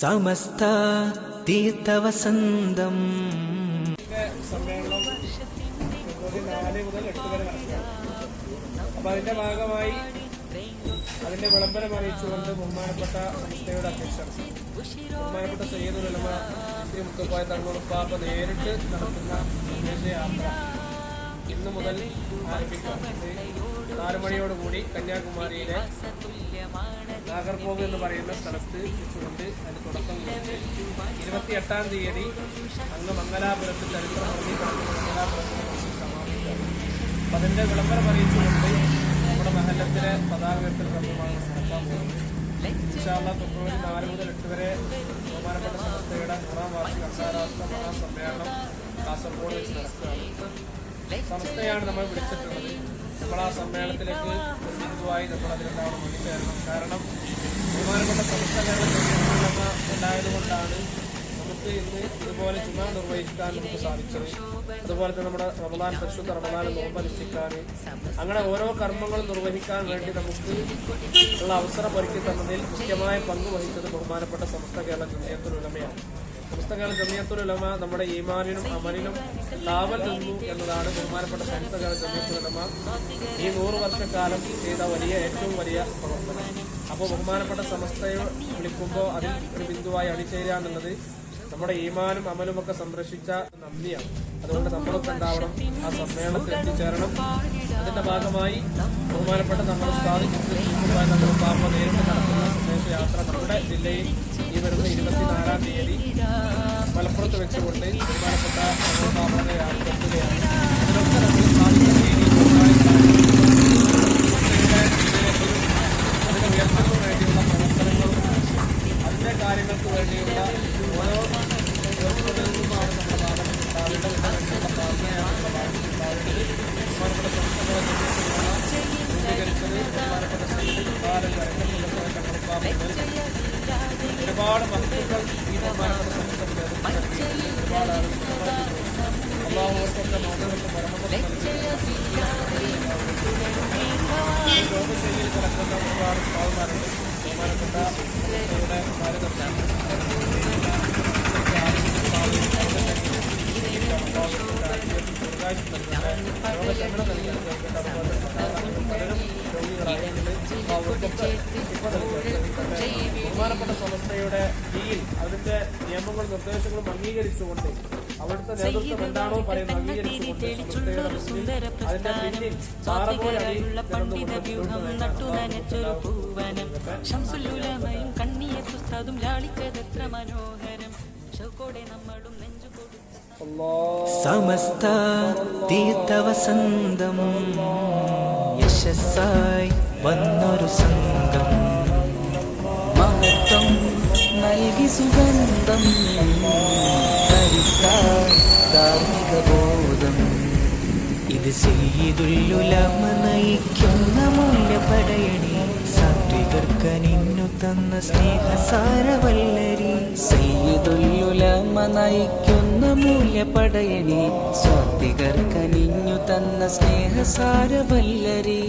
സമസ്ത തീർത്ഥവസന്തം. അപ്പൊ അതിന്റെ ഭാഗമായി അതിന്റെ വിളംബരം അറിയിച്ചുകൊണ്ട് ബഹുമാനപ്പെട്ട സംസ്ഥയുടെ അധ്യക്ഷൻ ബഹുമാനപ്പെട്ട സയ്യദ് ഉലമ ശ്രീ മുത്തുപ്പായ തങ്ങളുപ്പാപ്പ നേരിട്ട് നടത്തുന്ന വിദേശയാത്ര ഇന്ന് മുതൽ നാല് മണിയോടുകൂടി കന്യാകുമാരിയിലെ നാഗർകോവ് എന്ന് പറയുന്ന സ്ഥലത്ത് വെച്ചുകൊണ്ട് അതിന് തുടക്കം ഇരുപത്തി എട്ടാം തീയതി അന്ന് മംഗലാപുരത്ത് ചരിത്ര കിടക്കുന്ന മംഗലാപുരത്തിനെ സമാപിക്കാം. അപ്പം അതിന്റെ വിളംബരം അറിയിച്ചുകൊണ്ട് നമ്മുടെ മഹല്ലത്തിലെ പതാക ഉയർത്തൽ കർമ്മമാണ് നടക്കാൻ പോകുന്നത് ഇൻഷാല്ല ഫെബ്രുവരി നാല് മുതൽ എട്ട് വരെ ബഹുമാനപ്പെട്ട സംസ്ഥയുടെ നൂറാം വാർഷിക അന്താരാഷ്ട്ര മഹാസമ്മേളനം കാസർഗോഡ് വെച്ച് നടക്കുകയാണ്. സംസ്ഥയാണ് നമ്മൾ വിളിച്ചിട്ടുള്ളത്. നമ്മൾ ആ സമ്മേളനത്തിലേക്ക് ഒരു ബിന്ദുവായി നമ്മൾ അതിലുണ്ടാവണം വിളിച്ചേരണം. കാരണം ബഹുമാനപ്പെട്ട സംസ്ഥ കേരള ഉണ്ടായതുകൊണ്ടാണ് നമുക്ക് ഇന്ന് ഇതുപോലെ ചുമ നിർവഹിക്കാൻ നമുക്ക് സാധിച്ചത്. അതുപോലെ തന്നെ നമ്മുടെ റമദാൻ പരിശുദ്ധ റമദാൻ നോമ്പനുഷ്ഠിക്കാൻ അങ്ങനെ ഓരോ കർമ്മങ്ങളും നിർവഹിക്കാൻ വേണ്ടി നമുക്ക് ഉള്ള അവസരം ഒരുക്കി തന്നതിൽ മുഖ്യമായ പങ്ക് വഹിച്ചത് ബഹുമാനപ്പെട്ട സമസ്ത കേരള ഉലമയാണ്. സമസ്ത ജമിയത്തുലമ നമ്മുടെ ഈമാനിലും അമലിനും കാവൽ നിന്നു എന്നതാണ് ബഹുമാനപ്പെട്ട പുസ്തകങ്ങൾ ജമിയത്തുലമ ഈ നൂറ് വർഷക്കാലം ചെയ്ത വലിയ ഏറ്റവും വലിയ പ്രവർത്തനം. അപ്പോൾ ബഹുമാനപ്പെട്ട സമസ്തയെ വിളിക്കുമ്പോൾ അതിൽ ഒരു ബിന്ദുവായി അണിചേരുക എന്നുള്ളത് നമ്മുടെ ഈമാനും അമലും ഒക്കെ സംരക്ഷിച്ച നന്ദിയാണ്. അതുകൊണ്ട് നമ്മളൊക്കെ ഉണ്ടാവണം ആ സമ്മേളനത്തിൽ എത്തിച്ചേരണം. അതിന്റെ ഭാഗമായി ബഹുമാനപ്പെട്ട നമ്മൾ സ്ഥാപിച്ചിട്ട് നമ്മൾ നേരിട്ട് നടത്തുന്ന സന്ദേശയാത്ര ജില്ലയിൽ ഈ വരുന്ന ഇരുപത്തിനാലാം തീയതി മലപ്പുറത്ത് വെച്ചുകൊണ്ട് ബഹുമാനപ്പെട്ട പ്രധാനപ്പെട്ട എത്തുകയാണ് അതിനൊക്കെ അതിന്റെ ഉയർത്തുന്നതിന് വേണ്ടിയുള്ള ഓരോ ഒരുപാട് ഒരുപാട് അള്ളാഹുവർക്കൊക്കെ ഈ രോഗശൈലിയിൽ കിടക്കുന്ന ഒരുപാട് പാവന്മാരുണ്ട് ബഹുമാനപ്പെട്ട നമ്മുടെ ഭാരതത്തിൽ ബഹുമാനപ്പെട്ട സംസ്ഥയുടെ ഡീൽ അതിന്റെ നിയമങ്ങളും നിർദ്ദേശങ്ങളും അംഗീകരിച്ചുകൊണ്ട് അവിടുത്തെ നേതൃത്വം എന്താണോ പറയുന്നത് അംഗീകരിച്ചുകൊണ്ട് ലാളിച്ചതെത്ര മനോഹരം. ഷൗക്കോടെ നമ്മളും നെഞ്ചു കൊടുത്ത സമസ്ത തീർത്ഥവസന്തം യശസ്സായി വന്നൊരു സംഘം. മഹത്വം നൽകി സുഗന്ധം. ധാർമ്മിക ബോധം. ഇത് ചെയ്തുല്ലുലമ നയിക്കുന്ന മൂല്യപടയണി സാത്വികർക്ക് നിന്നു തന്ന സ്നേഹസാരവല്ലരി. സയ്യിദുല്ലുലമ നയിക്കുന്ന മൂല്യപടയണി സ്വാത്വികർക്ക് കനിഞ്ഞു തന്ന സ്നേഹസാരവല്ലരി.